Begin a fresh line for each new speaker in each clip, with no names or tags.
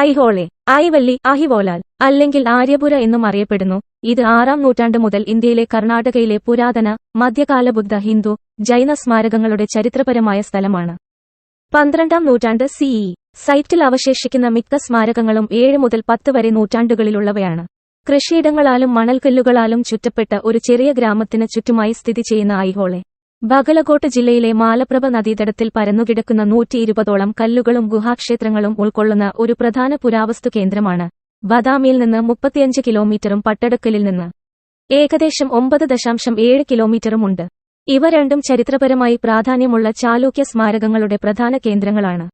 ഐഹോളെ ഐവല്ലി അഹിവോലാൽ അല്ലെങ്കിൽ ആര്യപുര എന്നും അറിയപ്പെടുന്നു. ഇത് ആറാം നൂറ്റാണ്ട് മുതൽ ഇന്ത്യയിലെ കർണാടകയിലെ പുരാതന മധ്യകാല ബുദ്ധ ഹിന്ദു ജൈന സ്മാരകങ്ങളുടെ ചരിത്രപരമായ സ്ഥലമാണ്. പന്ത്രണ്ടാം നൂറ്റാണ്ട് സിഇ സൈറ്റിൽ അവശേഷിക്കുന്ന മിക്ക സ്മാരകങ്ങളും ഏഴ് മുതൽ പത്ത് വരെ നൂറ്റാണ്ടുകളിലുള്ളവയാണ്. കൃഷിയിടങ്ങളാലും മണൽക്കല്ലുകളാലും ചുറ്റപ്പെട്ട ഒരു ചെറിയ ഗ്രാമത്തിന് ചുറ്റുമായി സ്ഥിതി ചെയ്യുന്ന ഐഹോളെ ബഗലകോട്ട് ജില്ലയിലെ മാലപ്രഭ നദീതടത്തിൽ പരന്നുകിടക്കുന്ന നൂറ്റി ഇരുപതോളം കല്ലുകളും ഗുഹാക്ഷേത്രങ്ങളും ഉൾക്കൊള്ളുന്ന ഒരു പ്രധാന പുരാവസ്തു കേന്ദ്രമാണ് ബദാമിയിൽ നിന്ന് മുപ്പത്തിയഞ്ച് കിലോമീറ്ററും പട്ടടക്കലിൽ നിന്ന് ഏകദേശം ഒമ്പത് ദശാംശം ഏഴ് കിലോമീറ്ററുമുണ്ട് ഇവ രണ്ടും ചരിത്രപരമായി പ്രാധാന്യമുള്ള ചാലൂക്യ സ്മാരകങ്ങളുടെ പ്രധാന കേന്ദ്രങ്ങളാണ്.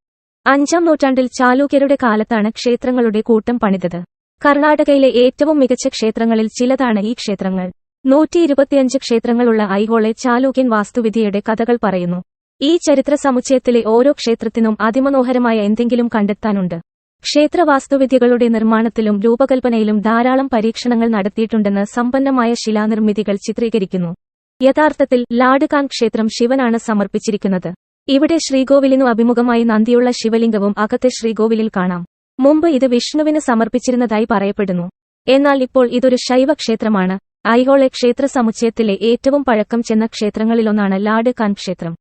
അഞ്ചാം നൂറ്റാണ്ടിൽ ചാലൂക്യരുടെ കാലത്താണ് ക്ഷേത്രങ്ങളുടെ കൂട്ടം പണിതത്. കർണാടകയിലെ ഏറ്റവും മികച്ച ക്ഷേത്രങ്ങളിൽ ചിലതാണ് ഈ ക്ഷേത്രങ്ങൾ. നൂറ്റി ഇരുപത്തിയഞ്ച് ക്ഷേത്രങ്ങളുള്ള ഐഹോളെ ചാലൂക്യൻ വാസ്തുവിദ്യയുടെ കഥകൾ പറയുന്നു. ഈ ചരിത്ര സമുച്ചയത്തിലെ ഓരോ ക്ഷേത്രത്തിനും അതിമനോഹരമായ എന്തെങ്കിലും കണ്ടെത്താനുണ്ട്. ക്ഷേത്ര വാസ്തുവിദ്യകളുടെ നിർമ്മാണത്തിലും രൂപകൽപ്പനയിലും ധാരാളം പരീക്ഷണങ്ങൾ നടത്തിയിട്ടുണ്ടെന്ന് സമ്പന്നമായ ശിലാനിർമ്മിതികൾ ചിത്രീകരിക്കുന്നു. യഥാർത്ഥത്തിൽ ലാഡുകാൻ ക്ഷേത്രം ശിവനാണ് സമർപ്പിച്ചിരിക്കുന്നത്. ഇവിടെ ശ്രീകോവിലിനു അഭിമുഖമായി നന്ദിയുള്ള ശിവലിംഗവും അകത്തെ ശ്രീകോവിലിൽ കാണാം. മുമ്പ് ഇത് വിഷ്ണുവിന് സമർപ്പിച്ചിരുന്നതായി പറയപ്പെടുന്നു. എന്നാൽ ഇപ്പോൾ ഇതൊരു ശൈവ ക്ഷേത്രമാണ് ഐഹോളെ ക്ഷേത്ര സമുച്ചയത്തിലെ ഏറ്റവും പഴക്കം ചെന്ന ക്ഷേത്രങ്ങളിലൊന്നാണ് ലാഡ് ഖാൻ ക്ഷേത്രം.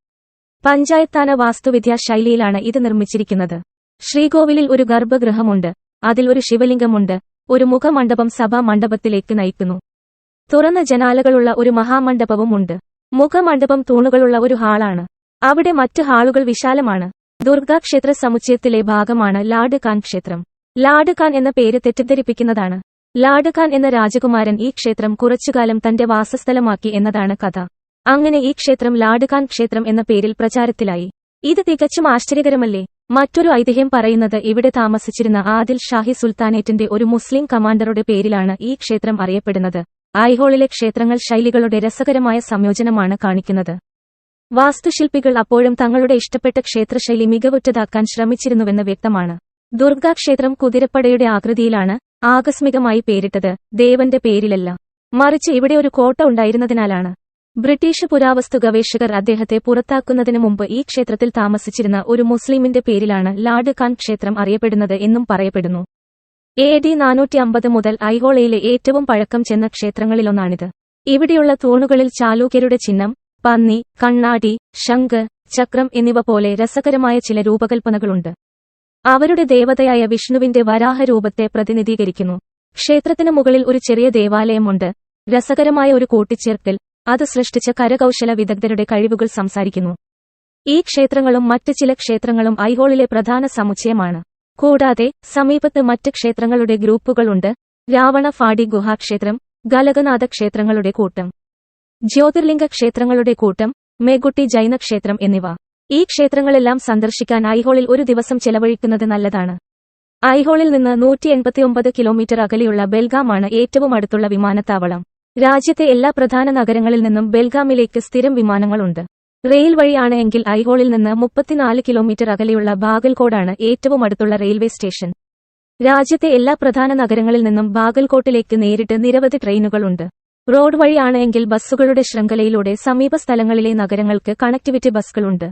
പഞ്ചായത്താന വാസ്തുവിദ്യാ ശൈലിയിലാണ് ഇത് നിർമ്മിച്ചിരിക്കുന്നത്. ശ്രീകോവിലിൽ ഒരു ഗർഭഗൃഹമുണ്ട് അതിൽ ഒരു ശിവലിംഗമുണ്ട് ഒരു മുഖമണ്ഡപം സഭാ മണ്ഡപത്തിലേക്ക് നയിക്കുന്നു. തുറന്ന ജനാലകളുള്ള ഒരു മഹാമണ്ഡപവും ഉണ്ട്. മുഖമണ്ഡപം തൂണുകളുള്ള ഒരു ഹാളാണ്. അവിടെ മറ്റ് ഹാളുകൾ വിശാലമാണ്. ദുർഗാക്ഷേത്ര സമുച്ചയത്തിലെ ഭാഗമാണ് ലാഡ് ഖാൻ ക്ഷേത്രം. ലാഡ് ഖാൻ എന്ന പേര് തെറ്റിദ്ധരിപ്പിക്കുന്നതാണ്. ലാഡ് ഖാൻ എന്ന രാജകുമാരൻ ഈ ക്ഷേത്രം കുറച്ചുകാലം തന്റെ വാസസ്ഥലമാക്കി എന്നതാണ് കഥ. അങ്ങനെ ഈ ക്ഷേത്രം ലാഡ്ഖാൻ ക്ഷേത്രം എന്ന പേരിൽ പ്രചാരത്തിലായി. ഇത് തികച്ചും ആശ്ചര്യകരമല്ലേ? മറ്റൊരു ഐതിഹ്യം പറയുന്നത് ഇവിടെ താമസിച്ചിരുന്ന ആദിൽ ഷാഹി സുൽത്താനേറ്റിന്റെ ഒരു മുസ്ലിം കമാൻഡറുടെ പേരിലാണ് ഈ ക്ഷേത്രം അറിയപ്പെടുന്നത്. ഐഹോളിലെ ക്ഷേത്രങ്ങൾ ശൈലികളുടെ രസകരമായ സംയോജനമാണ് കാണിക്കുന്നത്. വാസ്തുശില്പികൾ അപ്പോഴും തങ്ങളുടെ ഇഷ്ടപ്പെട്ട ക്ഷേത്രശൈലി മികവുറ്റതാക്കാൻ ശ്രമിച്ചിരുന്നുവെന്ന് വ്യക്തമാണ്. ദുർഗാക്ഷേത്രം കുതിരപ്പടയുടെ ആകൃതിയിലാണ് ആകസ്മികമായി പേരിട്ടത് ദേവന്റെ പേരിലല്ല. മറിച്ച് ഇവിടെ ഒരു കോട്ട ഉണ്ടായിരുന്നതിനാലാണ്. ബ്രിട്ടീഷ് പുരാവസ്തു ഗവേഷകർ അദ്ദേഹത്തെ പുറത്താക്കുന്നതിനു മുമ്പ് ഈ ക്ഷേത്രത്തിൽ താമസിച്ചിരുന്ന ഒരു മുസ്ലിമിന്റെ പേരിലാണ് ലാഡ് ഖാൻ ക്ഷേത്രം അറിയപ്പെടുന്നത് എന്നും പറയപ്പെടുന്നു. എ ഡി നാനൂറ്റി അമ്പത് മുതൽ ഐഹോളയിലെ ഏറ്റവും പഴക്കം ചെന്ന ക്ഷേത്രങ്ങളിലൊന്നാണിത്. ഇവിടെയുള്ള തൂണുകളിൽ ചാലൂക്യരുടെ ചിഹ്നം പന്നി കണ്ണാടി ശംഖ് ചക്രം എന്നിവ പോലെ രസകരമായ ചില രൂപകൽപ്പനകളുണ്ട്. അവരുടെ ദേവതയായ വിഷ്ണുവിന്റെ വരാഹരൂപത്തെ പ്രതിനിധീകരിക്കുന്നു. ക്ഷേത്രത്തിനു മുകളിൽ ഒരു ചെറിയ ദേവാലയമുണ്ട്. രസകരമായ ഒരു കൂട്ടിച്ചേർക്കൽ അത് സൃഷ്ടിച്ച കരകൌശല വിദഗ്ധരുടെ കഴിവുകൾ സംസാരിക്കുന്നു. ഈ ക്ഷേത്രങ്ങളും മറ്റ് ചില ക്ഷേത്രങ്ങളും ഐഹോളിലെ പ്രധാന സമുച്ചയമാണ്. കൂടാതെ സമീപത്ത് മറ്റ് ക്ഷേത്രങ്ങളുടെ ഗ്രൂപ്പുകളുണ്ട്. രാവണ ഫാഡി ഗുഹാക്ഷേത്രം ഗലകനാഥ ക്ഷേത്രങ്ങളുടെ കൂട്ടം ജ്യോതിർലിംഗ ക്ഷേത്രങ്ങളുടെ കൂട്ടം മേഗുട്ടി ജൈനക്ഷേത്രം എന്നിവ. ഈ ക്ഷേത്രങ്ങളെല്ലാം സന്ദർശിക്കാൻ ഐഹോളിൽ ഒരു ദിവസം ചെലവഴിക്കുന്നത് നല്ലതാണ്. ഐഹോളിൽ നിന്ന് നൂറ്റി എൺപത്തിയൊമ്പത് കിലോമീറ്റർ അകലെയുള്ള ബെൽഗാമാണ് ഏറ്റവും അടുത്തുള്ള വിമാനത്താവളം. രാജ്യത്തെ എല്ലാ പ്രധാന നഗരങ്ങളിൽ നിന്നും ബെൽഗാമിലേക്ക് സ്ഥിരം വിമാനങ്ങളുണ്ട്. റെയിൽ വഴിയാണ് എങ്കിൽ ഐഹോളിൽ നിന്ന് മുപ്പത്തിനാല് കിലോമീറ്റർ അകലെയുള്ള ബാഗൽകോടാണ് ഏറ്റവും അടുത്തുള്ള റെയിൽവേ സ്റ്റേഷൻ. രാജ്യത്തെ എല്ലാ പ്രധാന നഗരങ്ങളിൽ നിന്നും ബാഗൽകോട്ടിലേക്ക് നേരിട്ട് നിരവധി ട്രെയിനുകളുണ്ട്. റോഡ് വഴിയാണ് എങ്കിൽ ബസ്സുകളുടെ ശൃംഖലയിലൂടെ സമീപ സ്ഥലങ്ങളിലെ നഗരങ്ങൾക്ക് കണക്ടിവിറ്റി ബസ്സുകളുണ്ട്.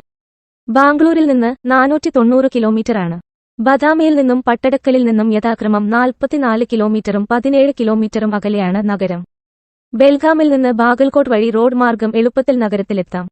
ബാംഗ്ലൂരിൽ നിന്ന് നാനൂറ്റി തൊണ്ണൂറ് കിലോമീറ്ററാണ്. ബദാമിയിൽ നിന്നും പട്ടടക്കലിൽ നിന്നും യഥാക്രമം നാൽപ്പത്തിനാല് കിലോമീറ്ററും പതിനേഴ് കിലോമീറ്ററും അകലെയാണ് നഗരം. ബെൽഗാമിൽ നിന്ന് ബാഗൽകോട്ട് വഴി റോഡ് മാർഗം എളുപ്പത്തിൽ നഗരത്തിലെത്താം.